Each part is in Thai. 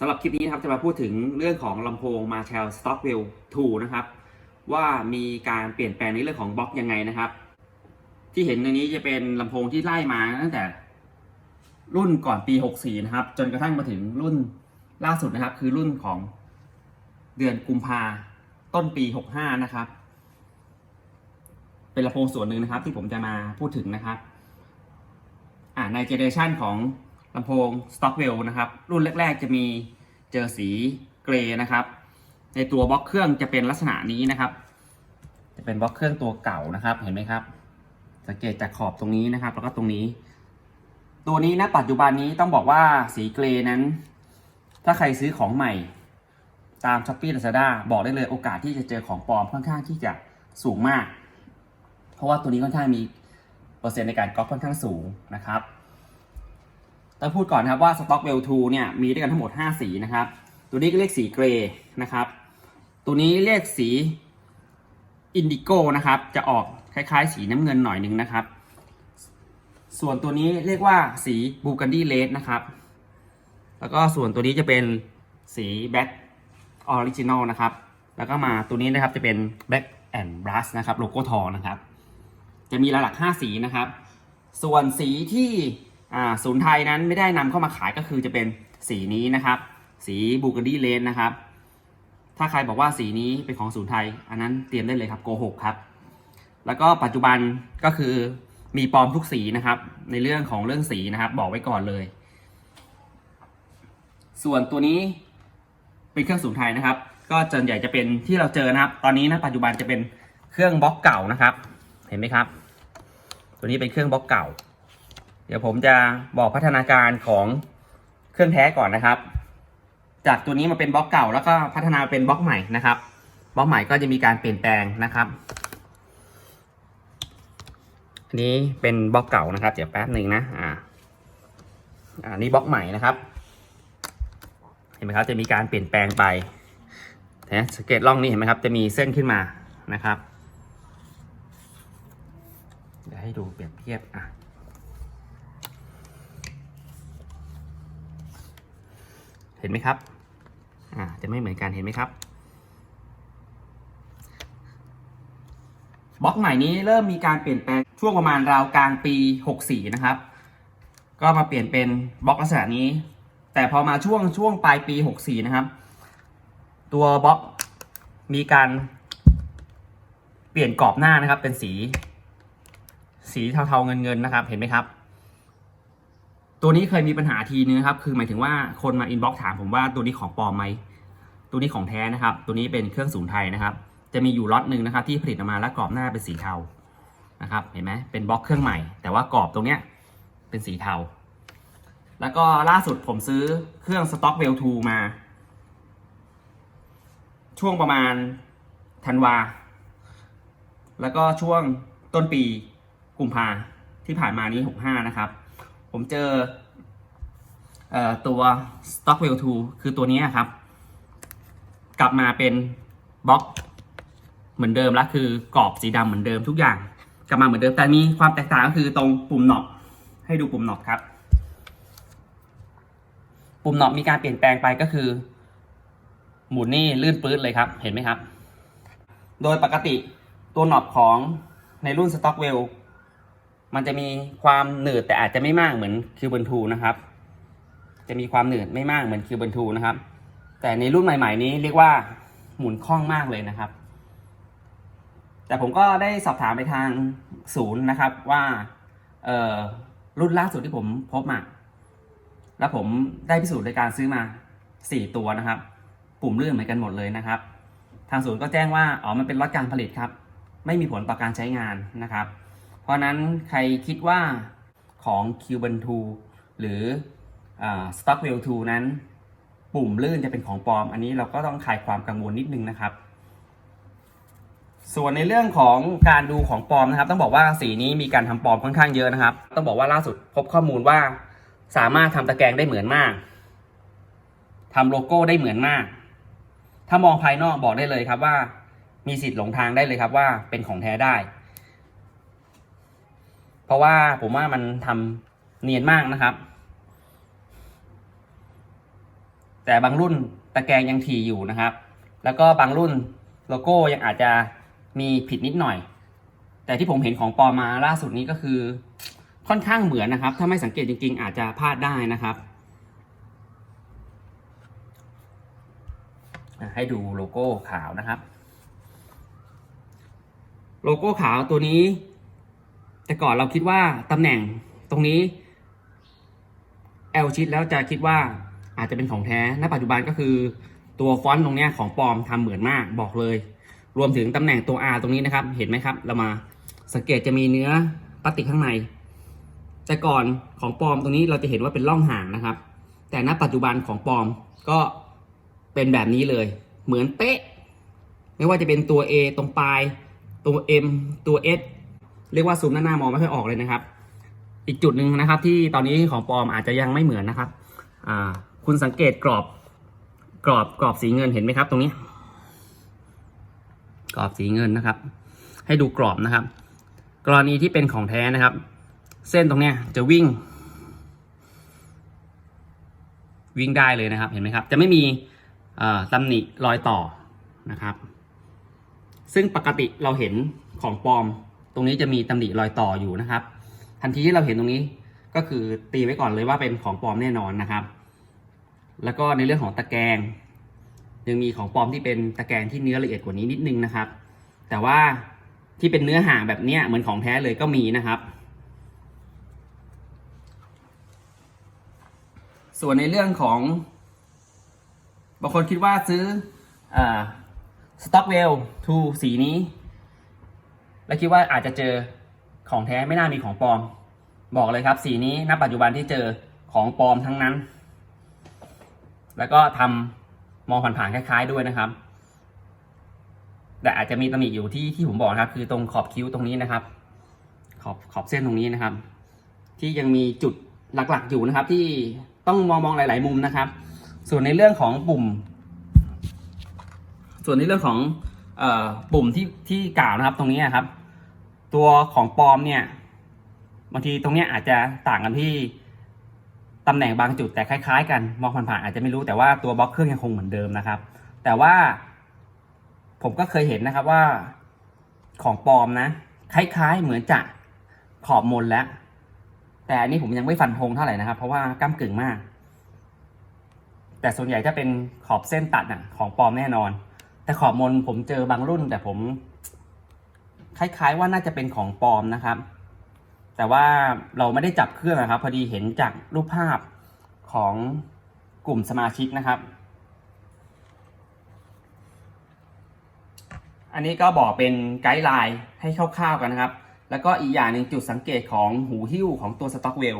สำหรับคลิปนี้นะครับจะมาพูดถึงเรื่องของลำโพง Marshall Stockwell 2 นะครับ ว่ามีการเปลี่ยนแปลงในเรื่องของบล็อกยังไงนะครับ ที่เห็นในนี้จะเป็นลำโพงที่ไล่มาตั้งแต่ รุ่นก่อนปี 64 นะครับ จนกระทั่งมาถึงรุ่นล่าสุดนะครับ คือรุ่นของเดือนกุมภาต้นปี 65 นะครับ เป็นลำโพงส่วนหนึ่งนะครับที่ผมจะมาพูดถึงนะครับในเจเนอเรชันของ ลำโพง Stockwell นะครับ รุ่นแรก ๆ จะมีเจอสีเกรย์นะครับ ในตัวบล็อกเครื่องจะเป็นลักษณะนี้นะครับ จะเป็นบล็อกเครื่องตัวเก่านะครับ เห็นไหมครับ สังเกตจากขอบตรงนี้นะครับ แล้วก็ตรงนี้ ตัวนี้ณปัจจุบันนี้ต้องบอกว่าสีเกรย์นั้น ถ้าใครซื้อของใหม่ ตาม s h อ p e e Lazada บอกได้เลยโอกาสที่จะเจอของปลอมค่อนข้างที่จะสูงมาก เพราะว่าตัวนี้ค่อนข้างมีเปอร์เซ็นต์ในการก๊อปค่อนข้างสูงนะครับ ต้องพูดก่อนนะครับว่า Stockwell 2เนี่ยมีด้วยกันทั้งหมด 5 สีนะครับ ตัวนี้ก็เรียกสีเกรย์นะครับ ตัวนี้เรียกสีอินดิโก้นะครับ จะออกคล้ายๆ สีน้ำเงินหน่อยหนึ่งนะครับ ส่วนตัวนี้เรียกว่าสีบูกันดี้เลดนะครับ แล้วก็ส่วนตัวนี้จะเป็นสีแบ็กออริจินอลนะครับ แล้วก็มาตัวนี้นะครับจะเป็นแบ็กแอนด์บลัสนะครับโลโก้ทองนะครับ จะมีหลักๆ5สีนะครับ ส่วนสีที่ ศูนย์ไทยนั้นไม่ได้นำเข้ามาขายก็คือจะเป็นสีนี้นะครับ สีบูการีเลนนะครับ ถ้าใครบอกว่าสีนี้เป็นของศูนย์ไทย อันนั้นเตรียมได้เลยครับโกหกครับ แล้วก็ปัจจุบันก็คือมีปลอมทุกสีนะครับ ในเรื่องของเรื่องสีนะครับ บอกไว้ก่อนเลย ส่วนตัวนี้เป็นเครื่องศูนย์ไทยนะครับ ก็ส่วนใหญ่จะเป็นที่เราเจอนะครับ ตอนนี้นะปัจจุบันจะเป็นเครื่องบล็อกเก่านะครับ เห็นไหมครับ ตัวนี้เป็นเครื่องบล็อกเก่า เดี๋ยวผมจะบอกพัฒนาการของเครื่องแท้ก่อนนะครับ จากตัวนี้มาเป็นบล็อกเก่าแล้วก็พัฒนาเป็นบล็อกใหม่นะครับ บล็อกใหม่ก็จะมีการเปลี่ยนแปลงนะครับอันนี้เป็นบล็อกเก่านะครับ เดี๋ยวแป๊บหนึ่งนะอ่าอ่านี่บล็อกใหม่นะครับ เห็นไหมครับจะมีการเปลี่ยนแปลงไปนะสังเกตร่องนี้เห็นไหมครับ จะมีเส้นขึ้นมานะครับเดี๋ยวให้ดูเปรียบเทียบอะ เห็นไหมครับ อ่า จะไม่เหมือนกันเห็นไหมครับบล็อกใหม่นี้เริ่มมีการเปลี่ยนแปลงช่วงประมาณราวกลางปี 64 นะครับ ก็มาเปลี่ยนเป็นบล็อกลักษณะนี้ แต่พอมาช่วงช่วงปลายปี 64 นะครับ ตัวบล็อกมีการเปลี่ยนกรอบหน้านะครับเป็นสี สีเทาๆเงินๆนะครับ เห็นไหมครับ ตัวนี้เคยมีปัญหาทีนึงนะครับ คือหมายถึงว่าคนมาอินบ็อกถามผมว่าตัวนี้ของปลอมไหม ตัวนี้ของแท้นะครับ ตัวนี้เป็นเครื่องศูนไทยนะครับ จะมีอยู่ล็อตหนึ่งนะครับ ที่ผลิตออกมาแล้วกรอบหน้าเป็นสีเทา นะครับ เห็นไหมเป็นบล็อกเครื่องใหม่ แต่ว่ากรอบตรงเนี้ยเป็นสีเทา แล้วก็ล่าสุดผมซื้อเครื่อง Stockwell 2มา ช่วงประมาณธันวา แล้วก็ช่วงต้นปีกุมภาที่ผ่านมานี้ 65 นะครับ ผมเจอเอ่อตัว Stockwell 2 คือตัวนี้ครับ กลับมาเป็นบล็อก เหมือนเดิมแล้วคือกรอบสีดำเหมือนเดิมทุกอย่าง กลับมาเหมือนเดิมแต่มีความแตกต่างก็คือตรงปุ่มหนอบให้ดูปุ่มหนอบครับ ปุ่มหนอบมีการเปลี่ยนแปลงไปก็คือ หมุนนี่ลื่นปื๊ดเลยครับ เห็นไหมครับ โดยปกติตัวหนอบของในรุ่น Stockwell มันจะมีความหนืดแต่อาจจะไม่มากเหมือนคิวเบิลทูนะครับ จะมีความหนืดไม่มากเหมือนคิวเบิลทูนะครับ แต่ในรุ่นใหม่ ๆ นี้เรียกว่าหมุนคล่องมากเลยนะครับ แต่ผมก็ได้สอบถามไปทางศูนย์นะครับว่าเออรุ่นล่าสุดที่ผมพบมาแล้วผมได้พิสูจน์ในการซื้อมาสี่ตัวนะครับ ปุ่มเลื่อนเหมือนกันหมดเลยนะครับ ทางศูนย์ก็แจ้งว่าอ๋อมันเป็นล็อตการผลิตครับ ไม่มีผลต่อการใช้งานนะครับ ราะนั้นใครคิดว่าของ q b a n 2หรืออ Stockwell 2 นั้น ปุ่มลื่นจะเป็นของปลอม อันนี้เราก็ต้องคลายความกังวลนิดนึงนะครับ ส่วนในเรื่องของการดูของปลอมนะครับ ต้องบอกว่าสีนี้มีการทำปลอมค่อนข้างเยอะนะครับ ต้องบอกว่าล่าสุดพบข้อมูลว่า สามารถทำตะแกรงได้เหมือนมากทำโลโก้ได้เหมือนมาก ถ้ามองภายนอกบอกได้เลยครับว่า มีสิทธิ์หลงทางได้เลยครับว่าเป็นของแท้ได้ เพราะว่าผมว่ามันทำเนียนมากนะครับ แต่บางรุ่นตะแกรงยังถี่อยู่นะครับ แล้วก็บางรุ่นโลโก้ยังอาจจะมีผิดนิดหน่อย แต่ที่ผมเห็นของปอมาล่าสุดนี้ก็คือ ค่อนข้างเหมือนนะครับ ถ้าไม่สังเกตจริงๆ อาจจะพลาดได้นะครับ ให้ดูโลโก้ขาวนะครับ โลโก้ขาวตัวนี้ แต่ก่อนเราคิดว่าตำแหน่งตรงนี้ L ชิดแล้วจะคิดว่าอาจจะเป็นของแท้ ณ ปัจจุบันก็คือตัวฟอนต์ตรงนี้ของปลอมทำเหมือนมากบอกเลย รวมถึงตำแหน่งตัว R ตรงนี้นะครับ เห็นไหมครับ เรามาสังเกตจะมีเนื้อพลาสติกข้างใน แต่ก่อนของปลอมตรงนี้เราจะเห็นว่าเป็นร่องห่างนะครับ แต่ณปัจจุบันของปลอมก็เป็นแบบนี้เลย เหมือนเป๊ะ ไม่ว่าจะเป็นตัว A ตรงปลาย ตัว M ตัว S เรียกว่าซูมหน้าหน้ามองไม่ค่อยออกเลยนะครับ อีกจุดหนึ่งนะครับ ที่ตอนนี้ของปลอมอาจจะยังไม่เหมือนนะครับคุณสังเกตกรอบ กรอบกรอบสีเงินเห็นไหมครับ ตรงนี้ กรอบสีเงินนะครับ ให้ดูกรอบนะครับ กรณีที่เป็นของแท้นะครับ เส้นตรงเนี้ยจะวิ่ง วิ่งได้เลยนะครับ เห็นไหมครับ จะไม่มีตำหนิรอยต่อนะครับ ซึ่งปกติเราเห็นของปลอม รงนี้จะมีตำหนิรอยต่ออยู่นะครับ ทันทีที่เราเห็นตรงนี้ก็คือตีไว้ก่อนเลยว่าเป็นของปลอมแน่นอนนะครับ แล้วก็ในเรื่องของตะแกรงยังมีของปลอมที่เป็นตะแกรงที่เนื้อละเอียดกว่านี้นิดนึงนะครับ แต่ว่าที่เป็นเนื้อห่างแบบเนี้ยเหมือนของแท้เลยก็มีนะครับ ส่วนในเรื่องของบางคนคิดว่าซื้อสต็อกเวลทูสีนี้ แล้วคิดว่าอาจจะเจอของแท้ไม่น่ามีของปลอม บอกเลยครับ สีนี้ณปัจจุบันที่เจอของปลอมทั้งนั้น แล้วก็ทำมองผ่านๆคล้าย ๆด้วยนะครับ แต่อาจจะมีตำหนิอยู่ที่ที่ผมบอกครับ คือตรงขอบคิ้วตรงนี้นะครับ ขอบขอบเส้นตรงนี้นะครับ ที่ยังมีจุดหลักๆอยู่นะครับ ที่ต้องมองมองหลาย ๆ มุมนะครับ ส่วนในเรื่องของปุ่ม ส่วนในเรื่องของเอ่อปุ่มที่ที่กล่าวนะครับ ตรงนี้นะครับ ตัวของปลอมเนี่ยบางทีตรงเนี้ยอาจจะต่างกันที่ตำแหน่งบางจุดแต่คล้ายๆ กันมองผ่านๆอาจจะไม่รู้แต่ว่าตัวบล็อกเครื่องยังคงเหมือนเดิมนะครับ แต่ว่า ผมก็เคยเห็นนะครับว่าของปลอมนะ คล้าย ๆ เหมือนจะขอบมนแล้ว แต่อันนี้ผมยังไม่ฟันธงเท่าไหร่นะครับ เพราะว่าก้ากึ่งมาก แต่ส่วนใหญ่ถ้าเป็นขอบเส้นตัดน่ะของปลอมแน่นอน แต่ขอบมนผมเจอบางรุ่น แต่ผม คล้าย ๆ ว่าน่าจะเป็นของปลอมนะครับ แต่ว่าเราไม่ได้จับเครื่องนะครับ พอดีเห็นจากรูปภาพของกลุ่มสมาชิกนะครับ อันนี้ก็บอกเป็นไกด์ไลน์ให้คร่าวๆกันนะครับ แล้วก็อีกอย่างหนึ่งจุดสังเกตของหูหิ้วของตัวสต็อกเวล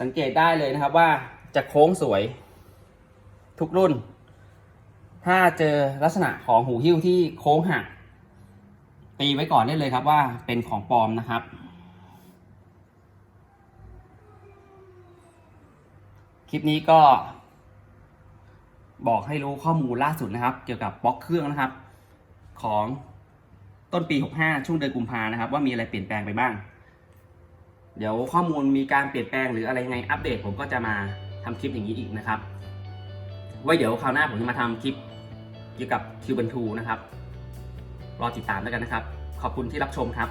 สังเกตได้เลยนะครับว่าจะโค้งสวยทุกรุ่น ถ้าเจอลักษณะของหูหิ้วที่โค้งหัก ตีไว้ก่อนได้เลยครับว่าเป็นของปลอมนะครับ คลิปนี้ก็บอกให้รู้ข้อมูลล่าสุดนะครับ เกี่ยวกับบล็อกเครื่องนะครับ ของต้นปี 65 ช่วงเดือนกุมภานะครับ ว่ามีอะไรเปลี่ยนแปลงไปบ้าง เดี๋ยวข้อมูลมีการเปลี่ยนแปลงหรืออะไรยังไงอัปเดตผมก็จะมาทำคลิปอย่างนี้อีกนะครับ ไว้เดี๋ยวคราวหน้าผมจะมาทำคลิปเกี่ยวกับคิวบันทูนะครับ รอติดตามแล้วกันนะครับ ขอบคุณที่รับชมครับ